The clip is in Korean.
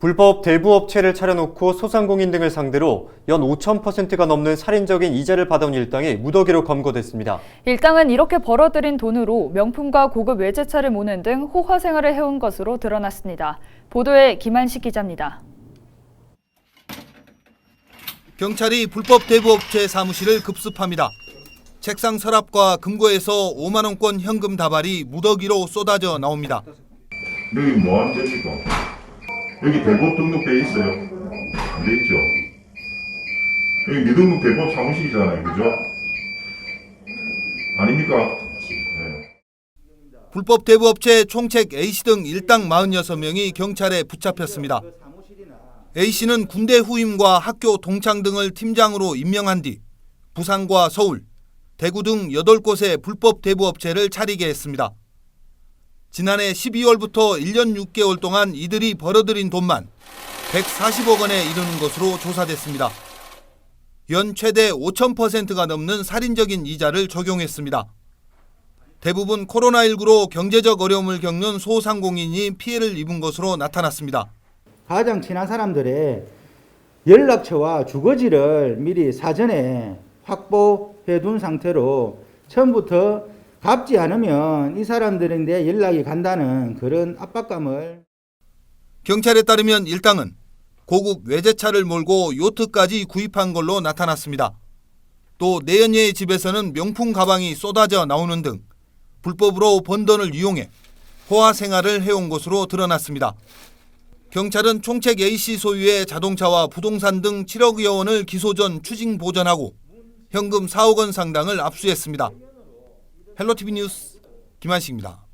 불법 대부업체를 차려놓고 소상공인 등을 상대로 연 5,000%가 넘는 살인적인 이자를 받아온 일당이 무더기로 검거됐습니다. 일당은 이렇게 벌어들인 돈으로 명품과 고급 외제차를 모는 등 호화 생활을 해온 것으로 드러났습니다. 보도에 김한식 기자입니다. 경찰이 불법 대부업체 사무실을 급습합니다. 책상 서랍과 금고에서 5만 원권 현금 다발이 무더기로 쏟아져 나옵니다. 여기 뭐 하는 데입니까? 여기 대법 등록돼 있어요? 안 돼 있죠? 여기 미등록 대법 사무실이잖아요, 그죠? 아닙니까? 네. 불법 대부업체 총책 A씨 등 일당 46명이 경찰에 붙잡혔습니다. A씨는 군대 후임과 학교 동창 등을 팀장으로 임명한 뒤 부산과 서울, 대구 등 8곳의 불법 대부업체를 차리게 했습니다. 지난해 12월부터 1년 6개월 동안 이들이 벌어들인 돈만 140억 원에 이르는 것으로 조사됐습니다. 연 최대 5,000%가 넘는 살인적인 이자를 적용했습니다. 대부분 코로나19로 경제적 어려움을 겪는 소상공인이 피해를 입은 것으로 나타났습니다. 가장 친한 사람들의 연락처와 주거지를 미리 사전에 확보해 둔 상태로 처음부터 갚지 않으면 이 사람들인데 연락이 간다는 그런 압박감을 경찰에 따르면 일당은 고급 외제차를 몰고 요트까지 구입한 걸로 나타났습니다. 또 내연녀의 집에서는 명품 가방이 쏟아져 나오는 등 불법으로 번 돈을 이용해 호화 생활을 해온 것으로 드러났습니다. 경찰은 총책 A씨 소유의 자동차와 부동산 등 7억여 원을 기소 전 추징 보전하고 현금 4억 원 상당을 압수했습니다. 헬로티비 뉴스 김한식입니다.